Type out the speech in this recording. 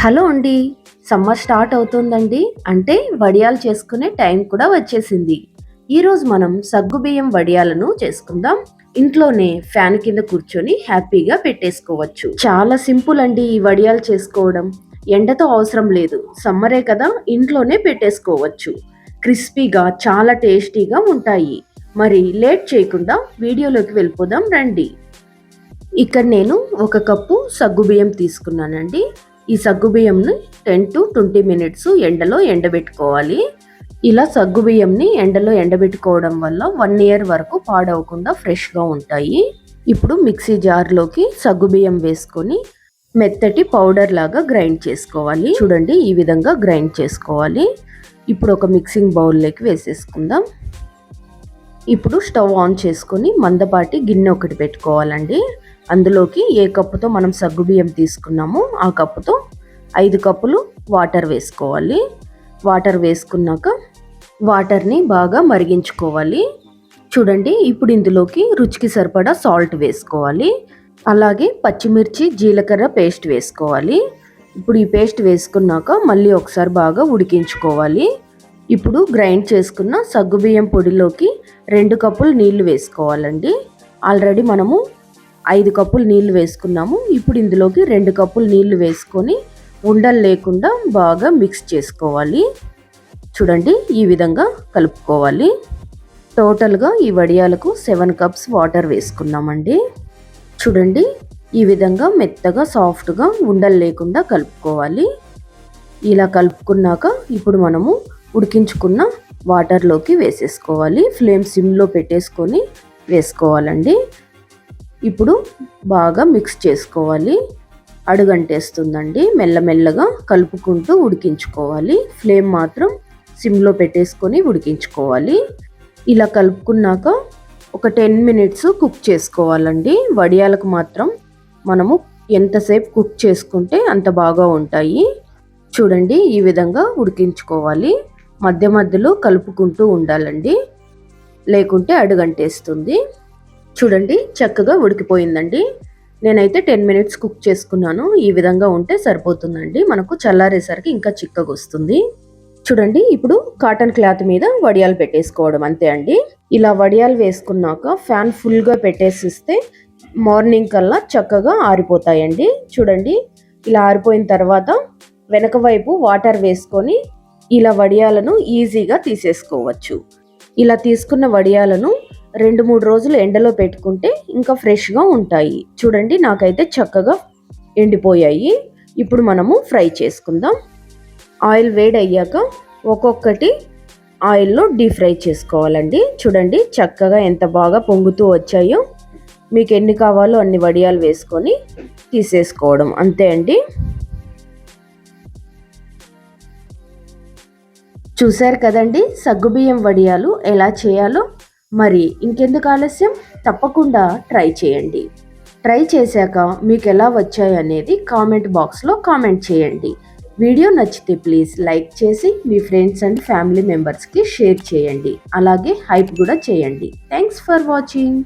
Hello అండి summer start అవుతుందండి. అంటే వడియాలు చేసుకునే టైం కూడా వచ్చేసింది. ఈరోజు మనం సగ్గుబియ్యం వడియాలను చేసుకుందాం. ఇంట్లోనే ఫ్యాన్ కింద కూర్చొని హ్యాపీగా పెట్టేసుకోవచ్చు. చాలా సింపుల్ అండి ఈ వడియాలు చేసుకోవడం. ఎండతో అవసరం లేదు. సమ్మరే కదా ఇంట్లోనే పెట్టేసుకోవచ్చు. క్రిస్పీగా చాలా టేస్టీగా ఉంటాయి. మరి లేట్ చేయకుండా వీడియోలోకి వెళ్ళిపోదాం రండి. ఇక్కడ నేను ఒక కప్పు సగ్గుబియ్యం తీసుకున్నానండి. ఈ సగ్గుబియ్యంని టెన్ టు ట్వంటీ మినిట్స్ ఎండలో ఎండబెట్టుకోవాలి. ఇలా సగ్గుబియ్యంని ఎండలో ఎండబెట్టుకోవడం వల్ల వన్ ఇయర్ వరకు పాడవకుండా ఫ్రెష్గా ఉంటాయి. ఇప్పుడు మిక్సీ జార్లోకి సగ్గుబియ్యం వేసుకొని మెత్తటి పౌడర్ లాగా గ్రైండ్ చేసుకోవాలి. చూడండి ఈ విధంగా గ్రైండ్ చేసుకోవాలి. ఇప్పుడు ఒక మిక్సింగ్ బౌల్లోకి వేసేసుకుందాం. ఇప్పుడు స్టవ్ ఆన్ చేసుకొని మందపాటి గిన్నె ఒకటి పెట్టుకోవాలండి. అందులోకి ఏ కప్పుతో మనం సగ్గుబియ్యం తీసుకున్నామో ఆ కప్పుతో ఐదు కప్పులు వాటర్ వేసుకోవాలి. వాటర్ వేసుకున్నాక వాటర్ని బాగా మరిగించుకోవాలి. చూడండి ఇప్పుడు ఇందులోకి రుచికి సరిపడా సాల్ట్ వేసుకోవాలి. అలాగే పచ్చిమిర్చి జీలకర్ర పేస్ట్ వేసుకోవాలి. ఇప్పుడు ఈ పేస్ట్ వేసుకున్నాక మళ్ళీ ఒకసారి బాగా ఉడికించుకోవాలి. ఇప్పుడు గ్రైండ్ చేసుకున్న సగ్గుబియ్యం పొడిలోకి రెండు కప్పులు నీళ్ళు వేసుకోవాలండి. ఆల్రెడీ మనము ఐదు కప్పులు నీళ్ళు వేసుకున్నాము. ఇప్పుడు ఇందులోకి రెండు కప్పులు నీళ్ళు వేసుకొని ఉండలు లేకుండా బాగా మిక్స్ చేసుకోవాలి. చూడండి ఈ విధంగా కలుపుకోవాలి. టోటల్గా ఈ వడియాలకు సెవెన్ కప్స్ వాటర్ వేసుకున్నామండి. చూడండి ఈ విధంగా మెత్తగా సాఫ్ట్గా ఉండలు లేకుండా కలుపుకోవాలి. ఇలా కలుపుకున్నాక ఇప్పుడు మనము ఉడికించుకున్న వాటర్లోకి వేసేసుకోవాలి. ఫ్లేమ్ సిమ్లో పెట్టేసుకొని వేసుకోవాలండి. ఇప్పుడు బాగా మిక్స్ చేసుకోవాలి. అడుగంటేస్తుందండి. మెల్లమెల్లగా కలుపుకుంటూ ఉడికించుకోవాలి. ఫ్లేమ్ మాత్రం సిమ్లో పెట్టేసుకొని ఉడికించుకోవాలి. ఇలా కలుపుకున్నాక ఒక టెన్ మినిట్స్ కుక్ చేసుకోవాలండి. వడియాలకు మాత్రం మనము ఎంతసేపు కుక్ చేసుకుంటే అంత బాగా ఉంటాయి. చూడండి ఈ విధంగా ఉడికించుకోవాలి. మధ్య మధ్యలో కలుపుకుంటూ ఉండాలండి. లేకుంటే అడుగంటేస్తుంది. చూడండి చక్కగా ఉడికిపోయిందండి. నేనైతే టెన్ మినిట్స్ కుక్ చేసుకున్నాను. ఈ విధంగా ఉంటే సరిపోతుందండి. మనకు చల్లారేసరికి ఇంకా చిక్కగా వస్తుంది. చూడండి ఇప్పుడు కాటన్ క్లాత్ మీద వడియాలు పెట్టేసుకోవడం అంతే అండి. ఇలా వడియాలు వేసుకున్నాక ఫ్యాన్ ఫుల్గా పెట్టేసిస్తే మార్నింగ్ కల్లా చక్కగా ఆరిపోతాయండి. చూడండి ఇలా ఆరిపోయిన తర్వాత వెనక వైపు వాటర్ వేసుకొని ఇలా వడియాలను ఈజీగా తీసేసుకోవచ్చు. ఇలా తీసుకున్న వడియాలను రెండు మూడు రోజులు ఎండలో పెట్టుకుంటే ఇంకా ఫ్రెష్గా ఉంటాయి. చూడండి నాకైతే చక్కగా ఎండిపోయాయి. ఇప్పుడు మనము ఫ్రై చేసుకుందాం. ఆయిల్ వేడి అయ్యాక ఒక్కొక్కటి ఆయిల్లో డీప్ ఫ్రై చేసుకోవాలండి. చూడండి చక్కగా ఎంత బాగా పొంగుతూ వచ్చాయో. మీకు ఎన్ని కావాలో అన్ని వడియాలు వేసుకొని తీసేసుకోవడం. అంతే అండి. చూశారు కదండి? సగ్గుబియ్యం వడియాలు ఎలా చేయాలో. మరి ఇంకెందుకు ఆలస్యం? తప్పకుండా ట్రై చేయండి. ట్రై చేశాక మీకు ఎలా వచ్చాయి అనేది కామెంట్ బాక్స్లో కామెంట్ చేయండి. వీడియో నచ్చితే ప్లీజ్ లైక్ చేసి మీ ఫ్రెండ్స్ అండ్ ఫ్యామిలీ మెంబర్స్కి షేర్ చేయండి. అలాగే హైప్ కూడా చేయండి. Thanks for watching.